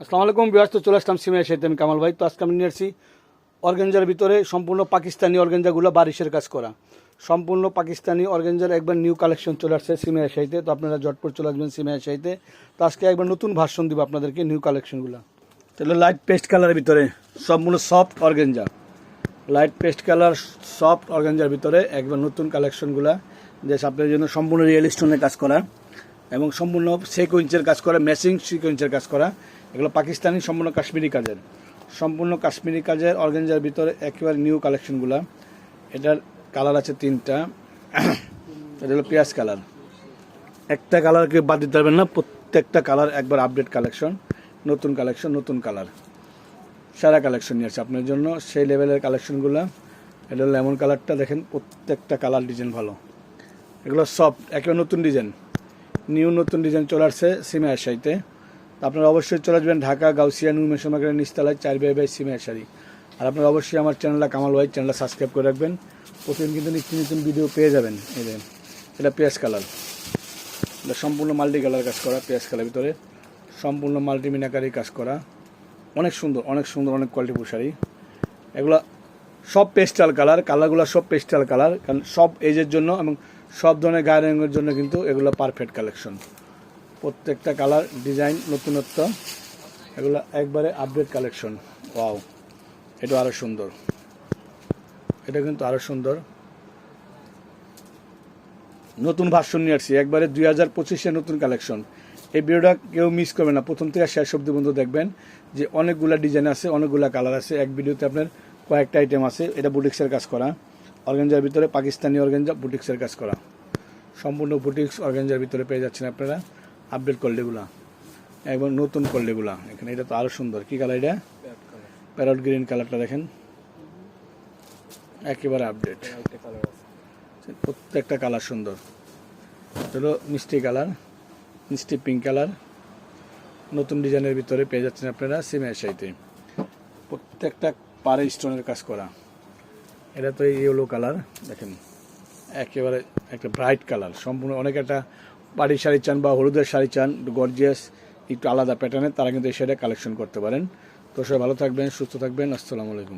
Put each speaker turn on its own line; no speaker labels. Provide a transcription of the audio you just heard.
আসসালামু আলাইকুম বিয়াস তো চলে আসলাম সিমের সাথে আমি কামাল ভাই। তো আজকে আমি নিয়ে আসছি অর্গেঞ্জার ভিতরে সম্পূর্ণ পাকিস্তানি অর্গেঞ্জাগুলো বারিশের কাজ করা। সম্পূর্ণ পাকিস্তানি অর্গেঞ্জার একবার নিউ কালেকশন চলে আসছে সিমের সাইতে তো আপনারা জটপট চলে আসবেন সিমের সাইতে তো আজকে একবার নতুন ভার্সন দিব আপনাদেরকে নিউ কালেকশনগুলো তাহলে লাইট পেস্ট কালারের ভিতরে সম্পূর্ণ soft organza light paste colour soft অর্গেঞ্জার ভিতরে একবার নতুন কালেকশনগুলা যে আপনাদের জন্য সম্পূর্ণ রিয়েল স্টোনের কাজ করা। এবং সম্পূর্ণ সেকুইন্সের কাজ করা ম্যাচিং সিকুইন্সের কাজ করা। এগুলো পাকিস্তানি সম্পূর্ণ কাশ্মীরি কাজের। সম্পূর্ণ কাশ্মীরি কাজের অর্গেঞ্জার ভিতরে একেবারে নিউ কালেকশনগুলা এটার কালার আছে তিনটা। এটা হলো পেঁয়াজ কালার একটা কালারকে বাদ দিতে পারবেন না, প্রত্যেকটা কালার একবার আপডেট কালেকশন নতুন কালেকশন নতুন কালার সারা কালেকশন নিয়ে আসছে আপনার জন্য, সেই লেভেলের কালেকশনগুলো এটা হলো লেমন কালারটা দেখেন প্রত্যেকটা কালার ডিজাইন ভালো। এগুলো সফট একেবারে নতুন ডিজাইন নিউ নতুন ডিজাইন চলে আসছে সিমে আশাইতে আপনারা অবশ্যই চলে আসবেন ঢাকা, গাউসিয়া নিউ মেশো মার্কেটের নিচতলায় চার বাই বাই সিমে আশারি আর আপনারা অবশ্যই আমার চ্যানেলটা, কামাল ভাই চ্যানেলটা সাবস্ক্রাইব করে রাখবেন। প্রতিদিন কিন্তু নিত্য নতুন ভিডিও পেয়ে যাবেন। এই এটা পেঁয়াজ কালার। এটা সম্পূর্ণ মাল্টি কালার কাজ করা, পেঁয়াজ কালার ভিতরে। সম্পূর্ণ মাল্টি মিনাকারি কাজ করা। অনেক সুন্দর অনেক সুন্দর, অনেক কোয়ালিটি শাড়ি। এগুলো সব পেস্টাল কালার, কালারগুলো সব পেস্টাল কালার। কারণ সব এজের জন্য এবং সব ধরনের গায়ে রঙের জন্য কিন্তু এগুলো পারফেক্ট কালেকশন প্রত্যেকটা কালার, ডিজাইন, নতুনত্ব, এগুলো একবারে আপডেট কালেকশন ওয়াও এটা আরও সুন্দর। এটা কিন্তু আরও সুন্দর। নতুন ভার্সন নিয়ে আসছি, একবারে দুই হাজার পঁচিশে নতুন কালেকশন এই ভিডিওটা কেউ মিস করবে না। প্রথম থেকে শেষ অব্দি বন্ধু দেখবেন যে অনেকগুলা ডিজাইন আছে, অনেকগুলা কালার আছে। এক ভিডিওতে আপনার কয়েকটা আইটেম আছে, এটা বুটিক্সের কাজ করা। অর্গেঞ্জার ভিতরে পাকিস্তানি অর্গেঞ্জা বুটিক্সের কাজ করা। সম্পূর্ণ বুটিক্স অর্গেঞ্জার ভিতরে পেয়ে যাচ্ছেন আপনারা। আপডেট কোয়ালিটিগুলা একবার নতুন কোয়ালিটিগুলা এখানে এটা তো আরও সুন্দর। কী কালার এটা? প্যারট গ্রিন কালারটা দেখেন। একেবারে আপডেট প্রত্যেকটা কালার সুন্দর। হলো মিষ্টি কালার মিষ্টি পিঙ্ক কালার নতুন ডিজাইনের ভিতরে পেয়ে যাচ্ছেন আপনারা সিমের সাইতে প্রত্যেকটা পারে স্টোনের কাজ করা। এটা তো ইয়েলো কালার দেখেন। একেবারে একটা ব্রাইট কালার সম্পূর্ণ অনেক একটা বাড়ির শাড়ি চান বা হলুদের শাড়ি চান গর্জিয়াস একটু আলাদা প্যাটার্নের তারা কিন্তু এই শাড়িটা কালেকশন করতে পারেন। তো সবাই ভালো থাকবেন, সুস্থ থাকবেন, আসসালামু আলাইকুম।